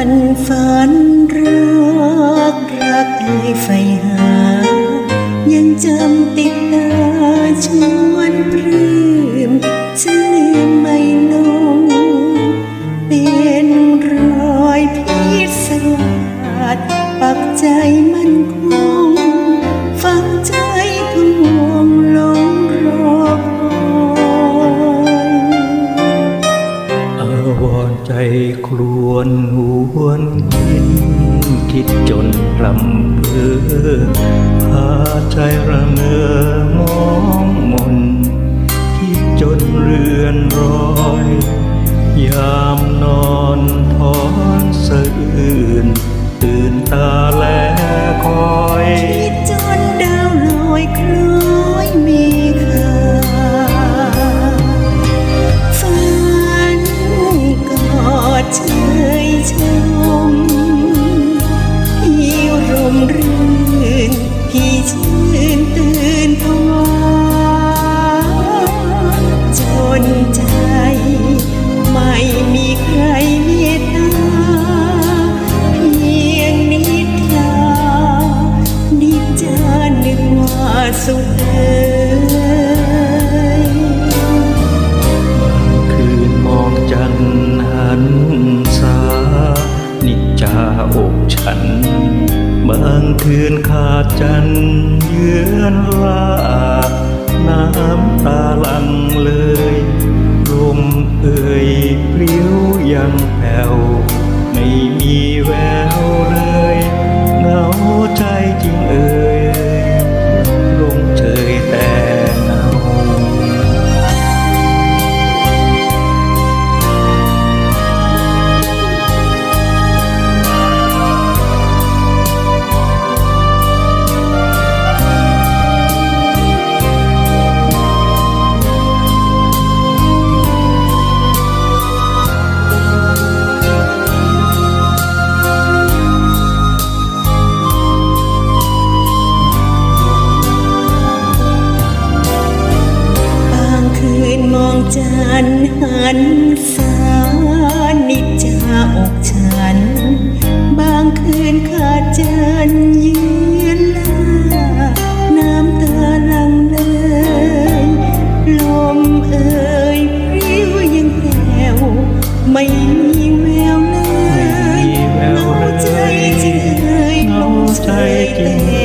ันฝันรักรักเลยไฟหา ยังจำติดตาชวนปรื้มจะลืมไม่ลงเป็นรอยพิสวาดปักใจมันคง วนหวนคิดคิดจนพลำเพอพาใจระเนอมองมน คิดจนเรือนรอย ยามนอนพรสะอื่ อกฉัน บางคืนขาดจันเยือนลาน้ำตาลังเลยลมเอ่ยปลี่ยวยังแผ่วไม่มีแววเลยเหงาใจจริงเอ่ย จันหันสานิจาอกฉัน บางคืนขาดจันยืนลาน้ำตาลังเลยลมเอ่ยพริ้วยังแผ่วไม่มีแววเลยเงาใจจริงเลยลงใจเต็